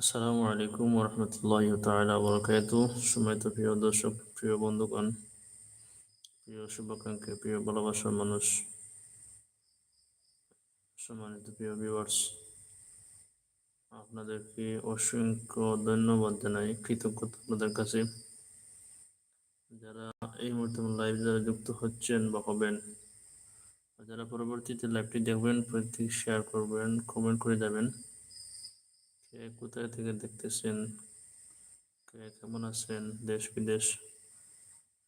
আসসালামু আলাইকুম ওরহমতুল্লাহ তাআলা বরকাত সময়ত প্রিয় দর্শক, প্রিয় বন্ধুগণ, প্রিয় শুভাকাঙ্ক্ষী, প্রিয় ভালোবাসার মানুষ, সম্মানিত প্রিয় ভিউয়ার্স আপনাদেরকে অসংখ্য ধন্যবাদ জানাই, কৃতজ্ঞতা আপনাদের কাছে। যারা এই মুহূর্তে লাইভ যারা যুক্ত হচ্ছেন বা হবেন যারা পরবর্তীতে লাইভটি দেখবেন প্রত্যেক শেয়ার করবেন কমেন্ট করে যাবেন। কে কোথায় থেকে দেখতেছেন? কে কেমন আছেন? দেশ, বিদেশ?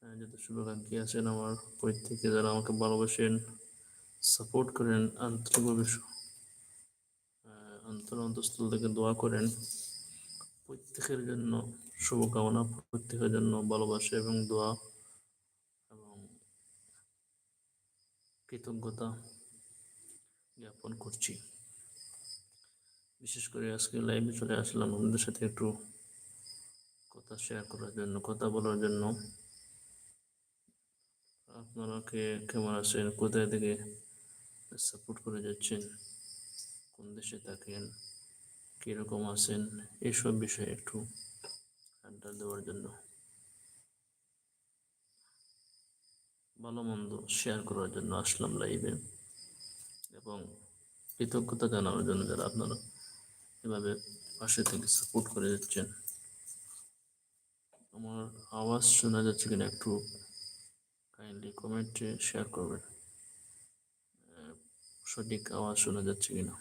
যত শুভাকাঙ্ক্ষী আছেন আমার প্রত্যেকে যারা আমাকে ভালোবাসেন সাপোর্ট করেন আন্তরিকভাবে অন্তর অন্তঃস্থল থেকে দোয়া করেন। প্রত্যেকের জন্য শুভকামনা, প্রত্যেকের জন্য ভালোবাসা এবং দোয়া এবং কৃতজ্ঞতা জ্ঞাপন করছি। বিশেষ করে আজকে লাইভে চলে আসলাম আপনাদের সাথে একটু কথা শেয়ার করার জন্য, কথা বলার জন্য। আপনারা কে, কেমন আছেন, কোথায় থেকে সাপোর্ট করে যাচ্ছেন, কোন দেশে থাকেন, কীরকম আছেন, এসব বিষয়ে একটু আড্ডা দেওয়ার জন্য। ভালো মন্দ শেয়ার করার জন্য আসলাম লাইভে এবং কৃতজ্ঞতা জানানোর জন্য যারা আপনারা এভাবে পাশে থেকে সাপোর্ট করে যাচ্ছেন। আমার আওয়াজ শোনা যাচ্ছে কিনা একটু কাইন্ডলি কমেন্টে শেয়ার করবেন। সঠিক আওয়াজ শোনা যাচ্ছে কিনা?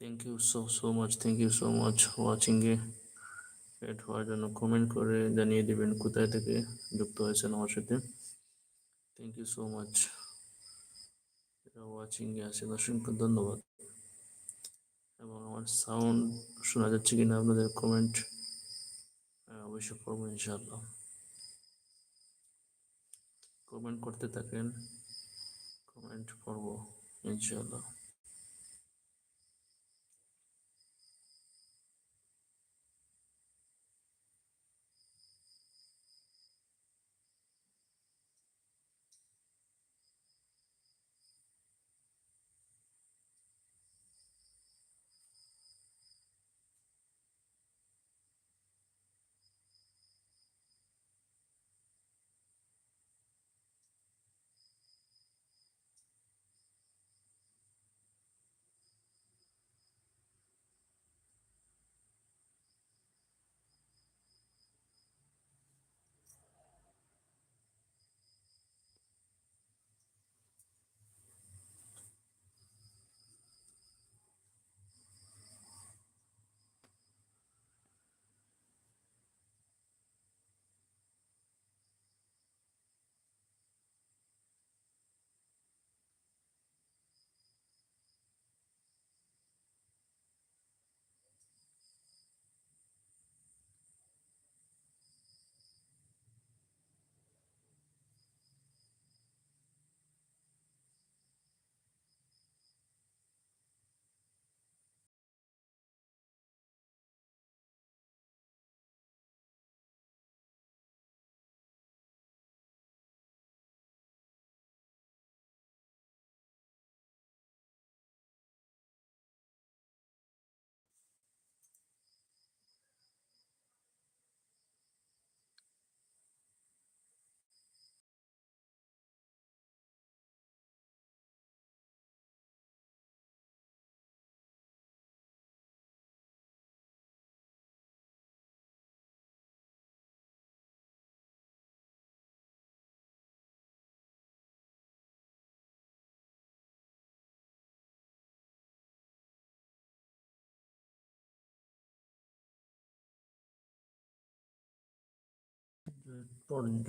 Thank you so so much thank you so much ওয়াচিংয়ে add হওয়ার জন্য কমেন্ট করে জানিয়ে দেবেন কোথায় থেকে যুক্ত হয়েছেন আমার সাথে। থ্যাংক ইউ সো মাচ ওয়াচিংয়ে আছেন অসংখ্য ধন্যবাদ। এবং আমার সাউন্ড শোনা যাচ্ছে কিনা আপনাদের কমেন্ট অবশ্যই করব ইনশাআল্লাহ। কমেন্ট করতে থাকেন কমেন্ট করব ইনশাআল্লাহ।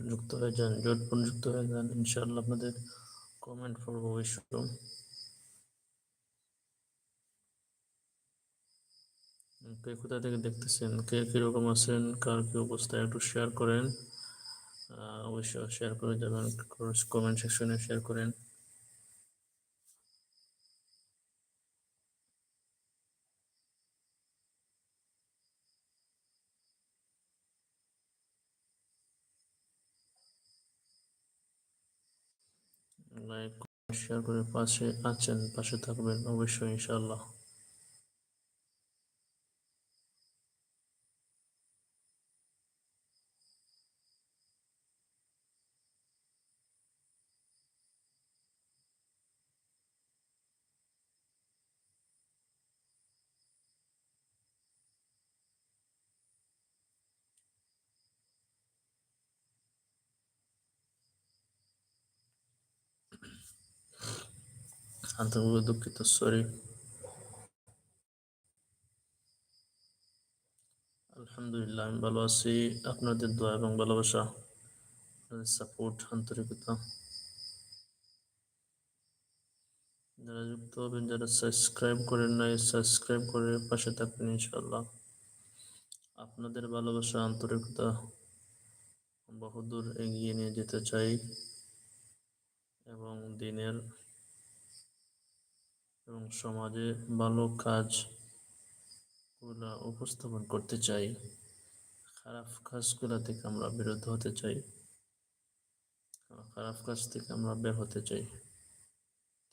যুক্ত হয়ে যান জোট যুক্ত হয়ে যান ইনশাল্লাহ আপনাদের কমেন্ট করব অবশ্য কে কোথা থেকে দেখতেছেন? কে কীরকম আছেন? কার কি অবস্থা? একটু শেয়ার করেন। অবশ্যই শেয়ার করে যাবেন কমেন্ট সেকশনে শেয়ার করেন। লাইক শেয়ার করে পাশে আছেন পাশে থাকবেন অবশ্যই ইনশাআল্লাহ। আন্তরিকভাবে দুঃখিত সরি আলহামদুলিল্লাহ, আমি ভালো আছি। আপনাদের দোয়া এবং ভালোবাসা, আপনাদের সাপোর্ট আন্তরিকতা। যারা যুক্ত হবেন, যারা সাবস্ক্রাইব করেন নাই সাবস্ক্রাইব করে পাশে থাকবেন, ইনশাআল্লাহ। আপনাদের ভালোবাসা, আন্তরিকতা, বহুদূর এগিয়ে নিয়ে যেতে চাই। এবং দিনের এবং সমাজে ভালো কাজগুলা উপস্থাপন করতে চাই। খারাপ কাজগুলা থেকে আমরা বিরত হতে চাই। খারাপ কাজ থেকে আমরা বের হতে চাই।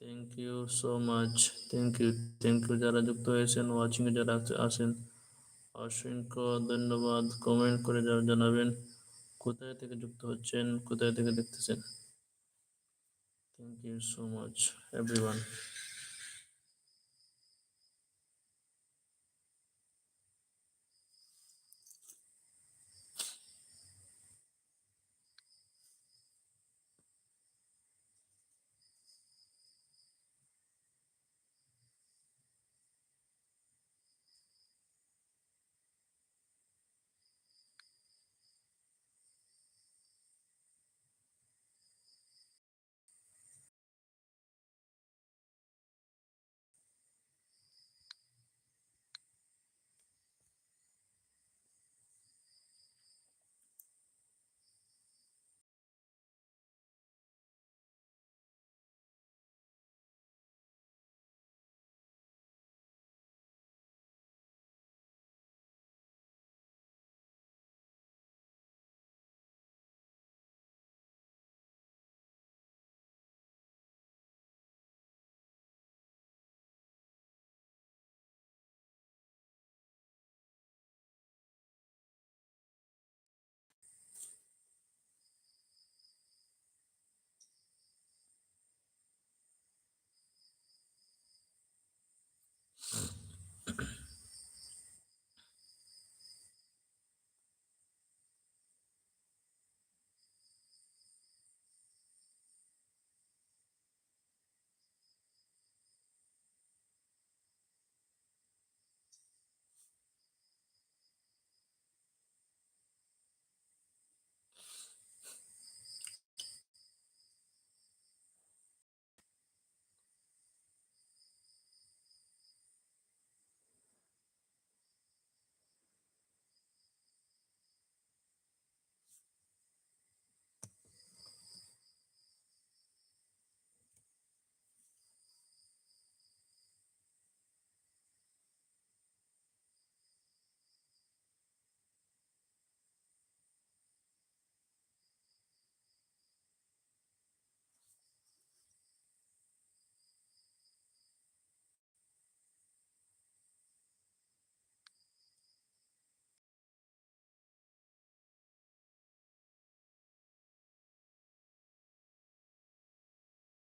Thank you so much thank you thank you যারা যুক্ত হয়েছেন ওয়াচিং এ যারা আছেন, অসংখ্য ধন্যবাদ। কমেন্ট করে যারা জানাবেন, কোথায় থেকে যুক্ত হচ্ছেন, কোথায় থেকে দেখতেছেন? Thank you so much everyone